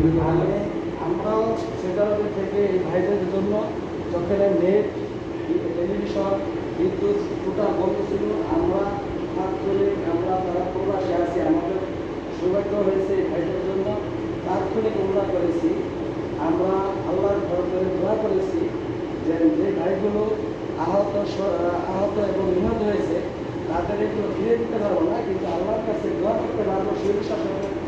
আমরাও সেকারণে থেকে এই ভাইদের জন্য যখন নেট, টেলিভিশন, বিদ্যুৎ টোটাল বন্ধ ছিল। আমরা হাত করে আমরা তারা প্রবাসে আছি। আমাদের সৌভাগ্য হয়েছে এই ভাইদের জন্য। তাৎক্ষণিক উন্নয়ন করেছি। আমরা আল্লাহর ঘর করে দোয়া করেছি যে যে ভাইগুলো আহত আহত এবং নিহত হয়েছে, তাদের একটু ফিরে দিতে পারব না, কিন্তু আল্লাহর কাছে দোয়া করতে পারব। শরীর শাসনের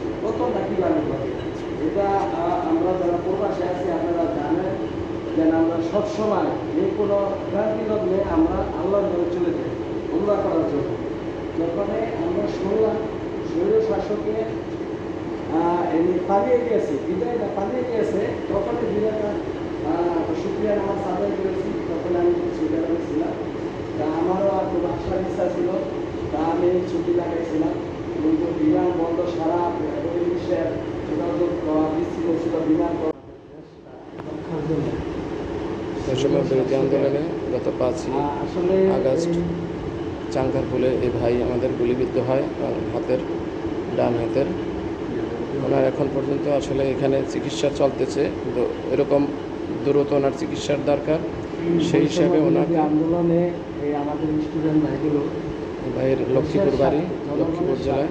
যারা প্রবাসে আছি, আপনারা জানেন যেন আমরা সবসময় যে কোনো ক্রান্তি লগ্নে আমরা আল্লাহর ঘরে চলে যাই উল্লাহ করার জন্য। যখন আমরা শুনলাম শরীর শাসকে এমনি পালিয়ে গিয়েছে বিদায় না পালিয়ে গিয়েছে তখন বিদায়টা শুক্রিয়া নামাজ আদায় করেছি তখন আমি সুইজারল্যান্ডে ছিলাম তা আমারও আর খুব আসার ইচ্ছা ছিল, তা আমি ছুটি লাগাইছিলাম কিন্তু বিমান বন্ধ সারা বিশ্বের যোগাযোগ করা বিচ্ছিন্ন ছিল বিমান করা রক্ষার জন্য। বৈষম্য বিরোধী আন্দোলনে গত পাঁচই আগস্ট চাঙ্কারপুলে এই ভাই আমাদের গুলিবিদ্ধ হয় এবং হাতের ডান হাতের। ওনার এখন পর্যন্ত আসলে এখানে চিকিৎসা চলতেছে তো এরকম দ্রুত ওনার চিকিৎসার দরকার। সেই হিসাবে ওনাকে আন্দোলনে আমাদের স্টুডেন্ট ভাইগুলো ভাইয়ের লক্ষ্মীপুর বাড়ি লক্ষ্মীপুর জেলায়